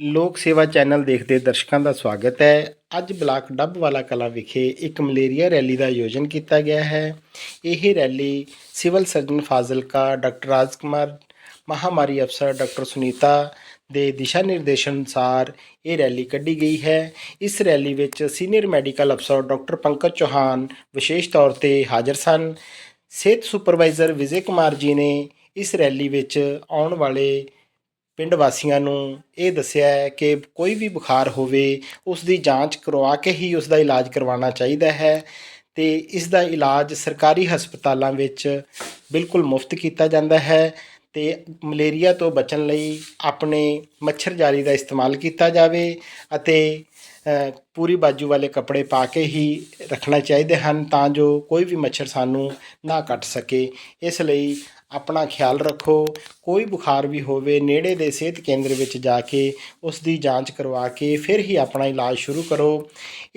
ਲੋਕ ਸੇਵਾ ਚੈਨਲ ਦੇਖਦੇ ਦਰਸ਼ਕਾਂ ਦਾ ਸਵਾਗਤ ਹੈ। ਅੱਜ ਬਲਾਕ ਡੱਬ ਵਾਲਾ ਕਲਾਂ ਵਿਖੇ ਇੱਕ ਮਲੇਰੀਆ ਰੈਲੀ ਦਾ ਆਯੋਜਨ ਕੀਤਾ ਗਿਆ ਹੈ। ਇਹ rally civil surgeon Fazilka doctor Raj Kumar ਮਹਾਮਾਰੀ ਅਫਸਰ ਡਾਕਟਰ ਸੁਨੀਤਾ ਦੇ ਦਿਸ਼ਾ ਨਿਰਦੇਸ਼ਨ ਅਨੁਸਾਰ ਇਹ ਰੈਲੀ ਕੱਢੀ ਗਈ ਹੈ। ਇਸ ਰੈਲੀ ਵਿੱਚ ਸੀਨੀਅਰ ਮੈਡੀਕਲ ਅਫਸਰ ਡਾਕਟਰ ਪੰਕਜ ਚੌਹਾਨ ਵਿਸ਼ੇਸ਼ ਤੌਰ ਤੇ ਹਾਜ਼ਰ ਸਨ। ਸਿਹਤ ਸੁਪਰਵਾਈਜ਼ਰ ਵਿਜੇ ਕੁਮਾਰ ਜੀ ਨੇ ਇਸ ਰੈਲੀ ਵਿੱਚ ਆਉਣ ਵਾਲੇ ਪਿੰਡ ਵਾਸੀਆਂ ਨੂੰ ਇਹ ਦੱਸਿਆ ਹੈ ਕਿ ਕੋਈ ਵੀ ਬੁਖਾਰ ਹੋਵੇ ਉਸ ਦੀ ਜਾਂਚ ਕਰਵਾ ਕੇ ਹੀ ਉਸ ਦਾ ਇਲਾਜ ਕਰਵਾਉਣਾ ਚਾਹੀਦਾ ਹੈ ਤੇ ਇਸ ਦਾ ਇਲਾਜ ਸਰਕਾਰੀ ਹਸਪਤਾਲਾਂ ਵਿੱਚ ਬਿਲਕੁਲ ਮੁਫਤ ਕੀਤਾ ਜਾਂਦਾ ਹੈ। ਅਤੇ ਮਲੇਰੀਆ ਤੋਂ ਬਚਣ ਲਈ ਆਪਣੇ ਮੱਛਰ ਜਾਲੀ ਦਾ ਇਸਤੇਮਾਲ ਕੀਤਾ ਜਾਵੇ ਅਤੇ ਪੂਰੀ ਬਾਜੂ ਵਾਲੇ ਕੱਪੜੇ ਪਾ ਕੇ ਹੀ ਰੱਖਣਾ ਚਾਹੀਦੇ ਹਨ ਤਾਂ ਜੋ ਕੋਈ ਵੀ ਮੱਛਰ ਸਾਨੂੰ ਨਾ ਕੱਟ ਸਕੇ। ਇਸ ਲਈ ਆਪਣਾ ਖਿਆਲ ਰੱਖੋ, ਕੋਈ ਬੁਖਾਰ ਵੀ ਹੋਵੇ, ਨੇੜੇ ਦੇ ਸਿਹਤ ਕੇਂਦਰ ਵਿੱਚ ਜਾ ਕੇ ਉਸ ਦੀ ਜਾਂਚ ਕਰਵਾ ਕੇ ਫਿਰ ਹੀ ਆਪਣਾ ਇਲਾਜ ਸ਼ੁਰੂ ਕਰੋ। ਇਸ